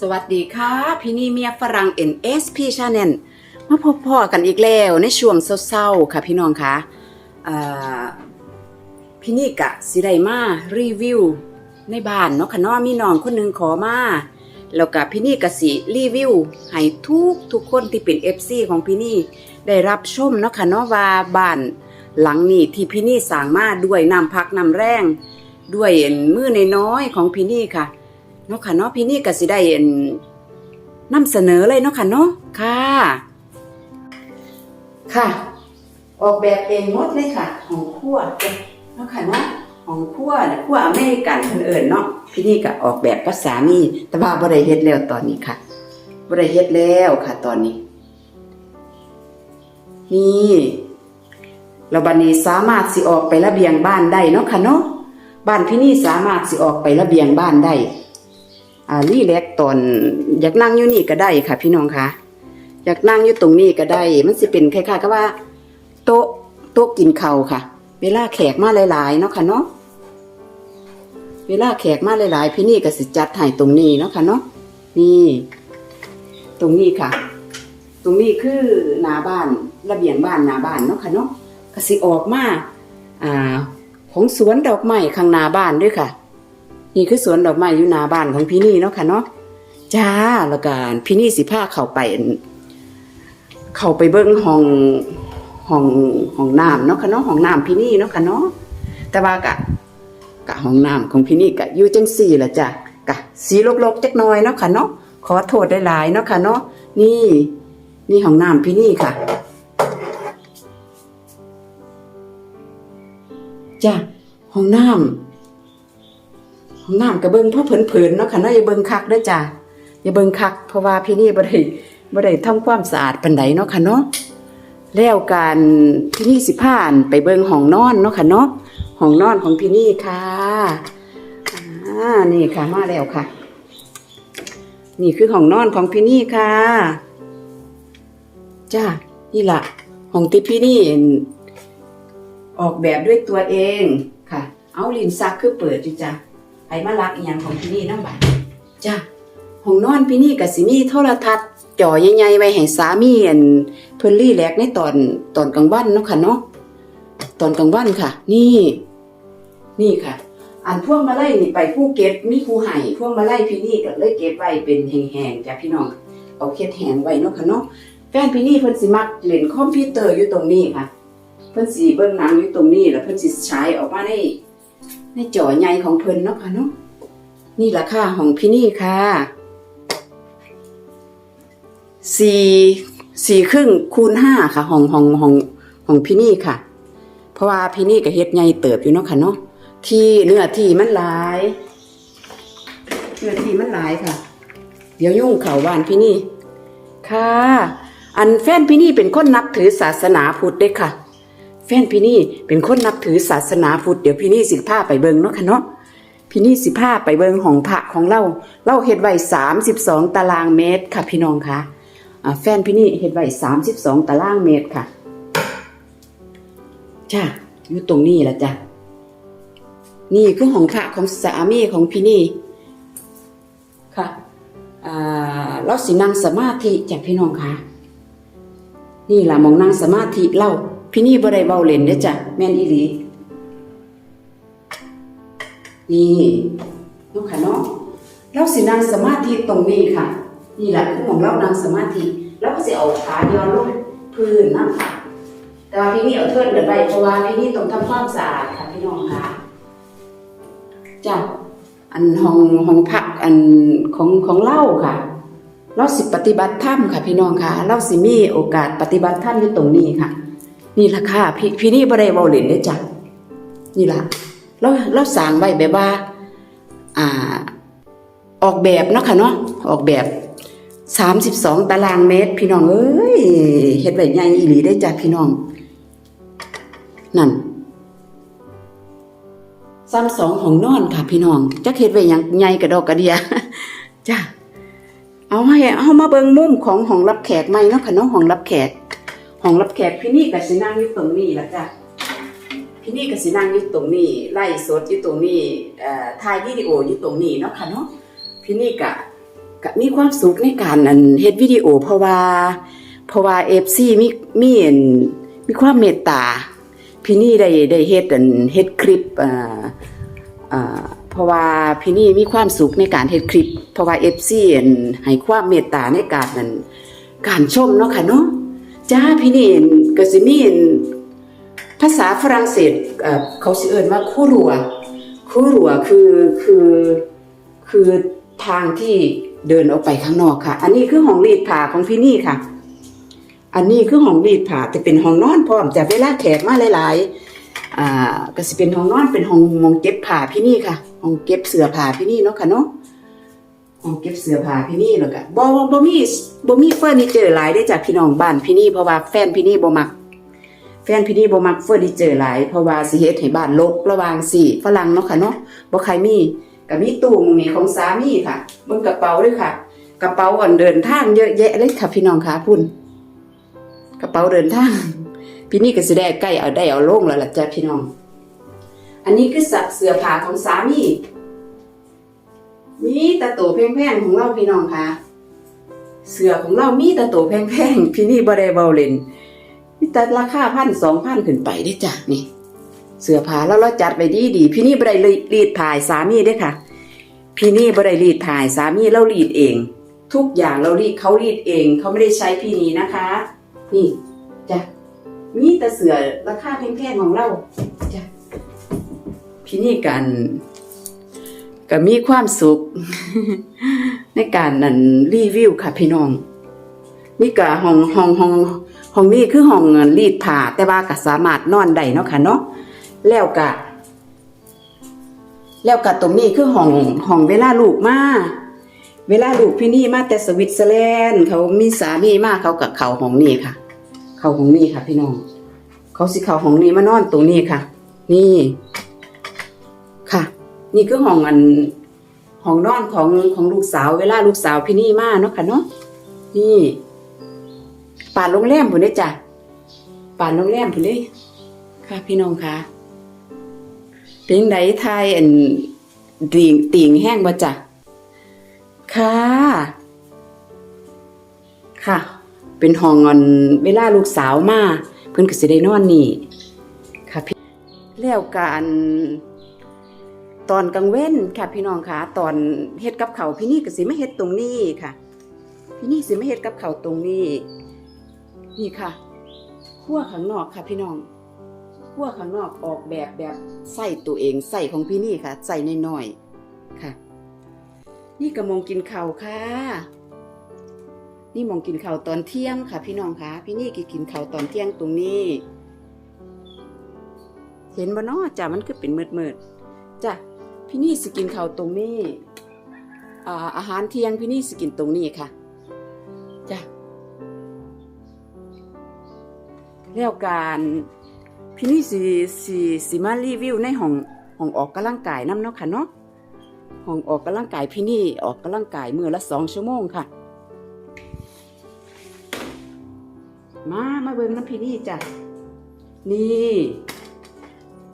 สวัสดีค่ะพี่นี่เมียฝรั่ง NSP Channel มาพบพ่อกันอีกแล้วในช่วงเศร้าๆค่ะพี่น้องคะอ่าพี่นี่กะสิไดมารีวิวในบ้านเนาะค่ะนาะมีน้องคนหนึงขอมาแล้วก็พี่นี่กะสิรีวิวให้ทุกทุกคนที่เป็น FC ของพี่นี่ได้รับชมเนาะค่ะนาะว่าบ้านหลังนี้ที่พี่นี่สร้างมาด้วยน้ำพักน้ำแรง ด้วยมือในน้อยของพี่นี่ค่ะ นาะค่ะเนาะพี่นี่ก็สิได้เอิ่นนำเสนอเลยเนาะค่ะเนาะค่ะ ค่ะ ออกแบบเองหมดเลยค่ะ ของครัวเนาะค่ะเนาะของครัวเนี่ยครัวอเมริกันเพิ่นเอิ้นเนาะพี่นี่ก็ออกแบบภาษามีแต่ว่าบ่ได้เฮ็ดแล้วตอนนี้ค่ะบ่ได้เฮ็ดแล้วค่ะ ตอนนี้ นี่แล้วบัดนี้สามารถสิออกไประเบียงบ้านได้เนาะค่ะเนาะบ้านพี่นี่สามารถสิออกไประเบียงบ้านได้ รีแลกตอนอยากนั่งอยู่นี่ก็ได้ค่ะ พี่น้องคะอยากนั่งอยู่ตรงนี้ก็ได้ มันสิเป็นคล้ายๆกับว่า โต๊ะโต๊ะกินข้าวค่ะ เวลาแขกมาหลายๆเนาะค่ะเนาะเวลาแขกมาหลายๆ พี่นี่ก็สิจัดให้ตรงนี้เนาะค่ะเนาะนี่ ตรงนี้ค่ะ ตรงนี้คือหน้าบ้านระเบียงบ้านหน้าบ้านเนาะค่ะเนาะก็สิออกมาอ่า ของสวนดอกไม้ข้างหน้าบ้านด้วยค่ะ นี่คือสวนดอกไม้อยู่หน้าบ้านของพี่นี่เนาะค่ะเนาะจ้าแล้วก็พี่นี่สิพาเข้าไป เข้าไปเบิ้งห้องห้องห้องน้ำเนาะค่ะเนาะห้องน้ำพี่นี่เนาะค่ะเนาะแต่ว่ากะกะห้องน้ำของพี่นี่กะอยู่จังสี่ละจ้ะกะสีลกๆจักน่อยเนาะค่ะเนาะขอโทษได้หลายเนาะค่ะเนาะนี่ นี่ห้องน้ำพี่นี่ค่ะจ้ะห้องน้ำ น้ำกระเบิงพ่อเผินๆเนาะค่ะเนาะอย่าเบิ้งคักด้อจ้าอย่าเบิ้งคัก เพราะว่าพี่นี่บ่ได้บ่ได้ทำความสะอาดปานใดเนาะค่ะเนาะแล้วการพี่นี่สิพานไปเบิ้งห้องนอนเนาะค่ะเนาะห้องนอนของพี่นี่ค่ะอ่านี่ค่ะมาแล้วค่ะ นี่คือห้องนอนของพี่นี่ค่ะจ้านี่ล่ะห้องที่พี่นี่ออกแบบด้วยตัวเองค่ะ เอาลินซักคือเปิดจ้ะ ไผมารักอีหยังของพี่นี่น้ำบัดจ้ะห้องนอนพี่นี่ก็สิมีโทรทัศน์จอใหญ่ๆไว้ให้สามีอันเพิ่นรีแลกในตอนตอนกลางวันเนาะค่ะเนาะตอนกลางวันค่ะ นี่ นี่ค่ะ อันพวงมาไลัยนี่ไปภูเก็ตมีผู้ให้พวงมาไลัยพี่นี่ก็เลยเก็บไว้เป็นแห้งๆจ้ะพี่น้องเอาเค็ดแห้งไว้เนาะค่ะเนาะแฟนพี่นี่เพิ่นสิมักเล่นคอมพิวเตอร์อยู่ตรงนี้ค่ะ เพิ่นสิเบิ่งหนังอยู่ตรงนี้แล้วเพิ่นสิฉายออกมาใน ในจอใหญ่ของเพิ่นเนาะค่ะเนาะนี่ราคาของพี่นี่ค่ะสี่สี่ครึ่งคูณห้าค่ะของของของของพี่นี่ค่ะ เพราะว่าพี่นี่ก็เฮ็ดใหญ่เติบอยู่เนาะค่ะเนาะที่เนื้อที่มันหลายเนื้อที่มันหลายค่ะ เดี๋ยวยุ่งเข่าบ้านพี่นี่ค่ะ อันแฟนพี่นี่เป็นคนนับถือศาสนาพุทธเด้ค่ะ แฟนพี่นี่เป็นคนนับถือศาสนาพุทธเดี๋ยวพี่นี่สิพาไปเบิงเนาะค่ะเนาะพี่นี่สิพาไปเบิงของพระของเราเราเฮ็ดไว้สามสิบสองตารางเมตรค่ะพี่น้องค่ะแฟนพี่นี่เฮ็ดไว้สามสิบสองตารางเมตรค่ะจ้าอยู่ตรงนี้ละจ้ะนี่คือของพระของสามีของพี่นี่ค่ะเราสินั่งสมาธิจ้ะพี่น้องค่ะนี่แหละมองนั่งสมาธิเล่า พี่นี่บ่ได้เบาเล่นเด้จ้ะแม่นอีหลีนี่น้องค่ะเนาะเราสินั่งสมาธิตรงนี้ค่ะ นี่แหละคือของเรานั่งสมาธิแล้วก็สิเอาขาย้อนลงพื้นนะค่ะแต่ว่าพี่นี่เอาเทิร์นเดินไปเพราะว่าพี่นี่ต้องทำความสะอาดค่ะพี่น้องค่ะจ้ะอันห้องห้องพักอันของของเล่าค่ะ เราสิปฏิบัติธรรมค่ะพี่น้องค่ะ เราสิมีโอกาสปฏิบัติธรรมอยู่ตรงนี้ค่ะ นี่ล่ะค่ะ พี่พี่นี่บ่ได้เว้าเล่นเด้อจ้ะนี่ล่ะเราเราสร้างไว้แบบว่า อ่า ออกแบบเนาะค่ะเนาะออกแบบสามสิบสองตารางเมตร พี่น้องเอ้ยเฮ็ดไว้ใหญ่อีหลีได้จ้ะพี่น้อง นั่นซ้ำสองของนอนค่ะ พี่น้องจักเฮ็ดไว้หยังใหญ่กระดอกกระเดียจ้ะเอาให้เอามาเบิ่งมุมของห้องรับแขกใหม่เนาะค่ะเนาะห้องรับแขก ห้องรับแขกพี่นี่ก็สินั่งอยู่ตรงนี้ละจ้ะพี่นี่ก็สินั่งอยู่ตรงนี้ไล่สดอยู่ตรงนี้เอ่อถ่ายวิดีโออยู่ตรงนี้เนาะค่ะเนาะพี่นี่ก็ก็มีความสุขในการอันเฮ็ดวิดีโอ เพราะว่าเพราะว่า FC มีมีอันมีความเมตตาพี่นี่ได้ได้เฮ็ดอันเฮ็ดคลิปอ่าอ่าเพราะว่าพี่นี่มีความสุขในการเฮ็ดคลิป เพราะว่า FC อันให้ความเมตตาในการนั้นการชมเนาะค่ะเนาะ จ้าพี่นี่อันก็สิมีนภาษาฝรั่งเศสเอ่อเขาสิเอิ้นว่าคู่รัวคู่รัวคือคือคือทางที่เดินออกไปข้างนอกค่ะ อันนี้คือห้องรีดผ้าของพี่นี่ค่ะ อันนี้คือห้องรีดผ้าแต่เป็นห้องนอนพร้อมจะเวลาแขกมาหลายๆอ่าก็สิเป็นห้องนอนเป็นห้องมองเก็บผ้าพี่นี่ค่ะห้องเก็บเสื้อผ้าพี่นี่เนาะค่ะเนาะ ห้องเก็บเสื้อผ้าพี่นี่แล้วก็บ่บ่บ่มีบ่มีเฟอร์นิเจอร์หลายได้จากพี่น้องบ้านพี่นี่เพราะว่าแฟนพี่นี่บ่มัก แฟนพี่นี่บ่มักเฟอร์นิเจอร์หลายเพราะว่าสิเฮ็ดให้บ้านรกระวางสิฝรั่งเนาะค่ะเนาะบ่ใครมีก็มีตู้มงนี้ของสามีค่ะเบิ่งกระเป๋าด้วยค่ะ กระเป๋าอันเดินทางเยอะแยะเลยค่ะ พี่น้องค่ะพุ่นกระเป๋าเดินทาง พี่นี่ก็สิได้ใกล้เอาได้เอาลงแล้วล่ะจ้ะพี่น้อง อันนี้คือสักเสื้อผ้าของสามี มีแตะโตแพงๆของเราพี่น้องค่ะ เสือของเรามีแตะโตแพงๆพี่นี่บ่ได้เบาเล่นมีแต่ราคาพันสองพันขึ้นไปได้จ้ะนี่ เสือผ้าแล้วเราจัดไว้ดีดีพี่นี่บ่ได้รีดถ่ายสามีเด้ค่ะ พี่นี่บ่ได้รีดถ่ายสามีเรารีดเอง ทุกอย่างเรารีดเขารีดเองเขาไม่ได้ใช้พี่นี่นะคะ นี่จ้ะมีแต่เสือราคาแพงๆของเราจ้ะพี่นี่กัน ก็มีความสุข ในการนั่นรีวิวค่ะพี่น้อง นี่ก็ห้องห้องห้องห้องนี้คือห้องรีดผ้าแต่ว่าก็สามารถนอนได้เนาะค่ะเนาะแล้วก็แล้วก็ตรงนี้คือห้องห้องเวลาลูกมาเวลาลูกพี่นี่มาแต่สวิตเซอร์แลนด์เขามีสามีมาเขากับเขาของนี่ค่ะ เขาของนี่ค่ะ พี่น้อง เขาสิเขาของนี่มานอนตรงนี้ค่ะ นี่ นี่คือห้องอันห้องนอนของของลูกสาว เวลาลูกสาวพี่นี่มาเนาะค่ะเนาะนี่ป่านโรงแรมผมได้จ้ะป่านโรงแรมผมได้ค่ะ พี่น้องค่ะเป็นไดไทยอันติ่งติ่งแห้งบ่จ้ะค่ะ ค่ะ เป็นห้องอันเวลาลูกสาวมาเพิ่นก็สิได้นอนนี่ ค่ะพี่แล้วการ ตอนกลางเว้นค่ะพี่น้องค่ะตอนเฮ็ดกับเขาพี่นี่ก็สิมาเฮ็ดตรงนี้ค่ะ พี่นี่สิมาเฮ็ดกับเขาตรงนี้ นี่ค่ะขั้วข้างนอกค่ะพี่น้องขั้วข้างนอกออกแบบแบบใส่ตัวเองใส่ของพี่นี่ค่ะใส่น้อยๆค่ะ นี่ก็มองกินข้าวค่ะ นี่มองกินข้าวตอนเที่ยงค่ะ พี่น้องค่ะ พี่นี่กินกินข้าวตอนเที่ยงตรงนี้ เห็นบ่เนาะจ้ะมันคือเป็นมืดมืดๆจ้ะ พี่นี่สกินข้าวตรงนี้อ่าอาหารเที่ยงพี่นี่สกินตรงนี้ค่ะจ้ะแล้วการพี่นี่สิสิสิมารีวิวในห้องห้องออกกำลังกายน้ำเนาะค่ะเนาะห้องออกกำลังกายพี่นี่ออกกำลังกายมือละสองชั่วโมงค่ะ มามาเบิ่งน้ำพี่นี่จ้ะนี่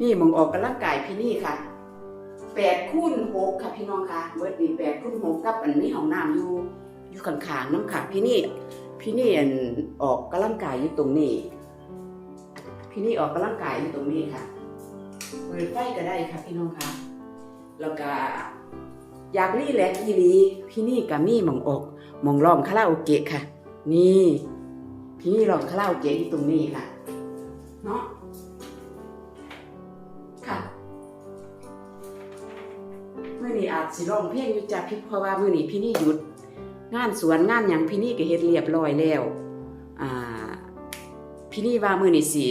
นี่มองออกกำลังกายพี่นี่ค่ะ แปดคูณหกค่ะพี่น้องค่ะเบิดนี่แปดคูณหกกับอันนี้ห้องน้ำอยู่อยู่ข้างๆน้ำค่ะพี่นี่ พี่นี่อันออกกำลังกายอยู่ตรงนี้ พี่นี่ออกกำลังกายอยู่ตรงนี้ค่ะเปิดไฟก็ได้ค่ะพี่น้องค่ะแล้วก็อยากรีแลกซ์อีหลีพี่นี่กับมี่หมองอกหมองร้องคาราโอเกะค่ะ นี่ พี่นี่ร้องคาราโอเกะที่ตรงนี้ค่ะ เนาะ จสิร้องเพลงอยู่จ้ะพี่เพราะว่ามื่อนี้พี่นี่หยุด งานสวนงานหยังพี่นี่ก็เฮ็ดเรียบร้อยแล้วอ่าพี่นี่ว่ามื่อนี้สิ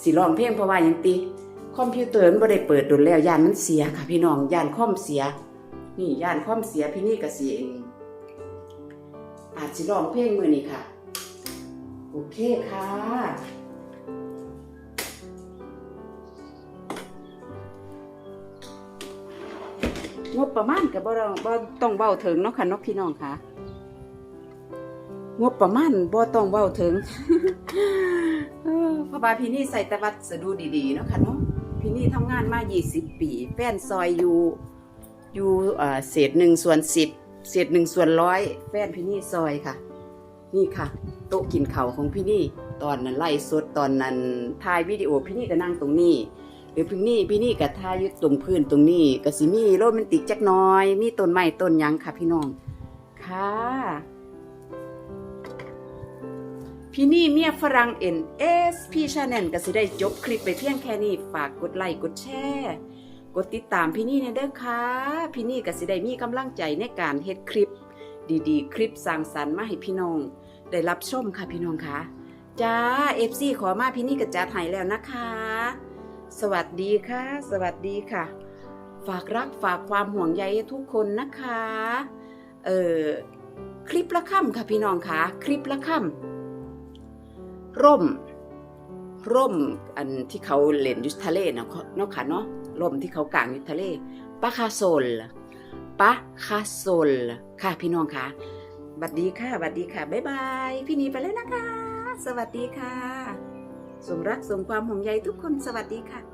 สิร้องเพลงเพราะว่าหยังติคอมพิวเตอร์มันบ่ได้เปิดดนแล้วยานมันเสียค่ะ พี่น้องยานคอมเสีย นี่ยานคอมเสียพี่นี่ก็สิเองอาจสิร้องเพลงมื้อนี้ค่ะ โอเคค่ะ งบประมาณก็บ่ต้องบ่ต้องเว้าถึงเนาะค่ะเนาะพี่น้องค่ะ งบประมาณบ่ต้องเว้าถึงเออเพราะว่าพี่นี่ใส่ต่วัดสะดุดีๆเนาะค่ะเนาะพี่นี่ทำงานมา 20 ปี แฟนซอยอยู่อยู่เศษหนึ่งส่วนสิบเศษหนึ่งส่วนร้อยแฟนพี่นี่ซอยค่ะ นี่ค่ะ โต๊ะกินข้าวของพี่นี่ ตอนนั้นไล่สดตอนนั้นถ่ายวิดีโอพี่นี่ก็นั่งตรงนี้ หรือพี่นี่พี่นี่ก็ถ่ายอยู่ตรงพื้นตรงนี้ก็สิมีโรแมนติกจักน้อย มีต้นไม้ต้นหยังค่ะพี่น้อง ค่ะพี่นี่เมียฝรั่งเอ็นเอสพี่ชาแนลก็สิได้จบคลิปไปเพียงแค่นี้ฝากกดไลค์กดแชร์กดติดตามพี่นี่ในเด้อค่ะ พี่นี่ก็สิได้มีกำลังใจในการเฮ็ดคลิป ดีๆ คลิปสร้างสรรค์มาให้พี่น้อง ได้รับชมค่ะพี่น้องค่ะจ้าเอฟซีขอมาพี่นี่ก็จัดให้แล้วนะคะ สวัสดีค่ะ สวัสดีค่ะ ฝากรักฝากความห่วงใยทุกคนนะคะ เออคลิปละค่ำค่ะพี่น้องคะคลิปละค่ำร่ม ร่มอันที่เขาเล่นยุทะเลเนาะเนาะค่ะเนาะร่มที่เขากางยุทะเลปาคาโซลปาคาโซลค่ะพี่น้องค่ะบัดดีค่ะบัดดีค่ะ บ๊ายบาย พี่นีไปแล้วนะคะ สวัสดีค่ะ สมรักสมความห่วงใยทุกคนสวัสดีค่ะ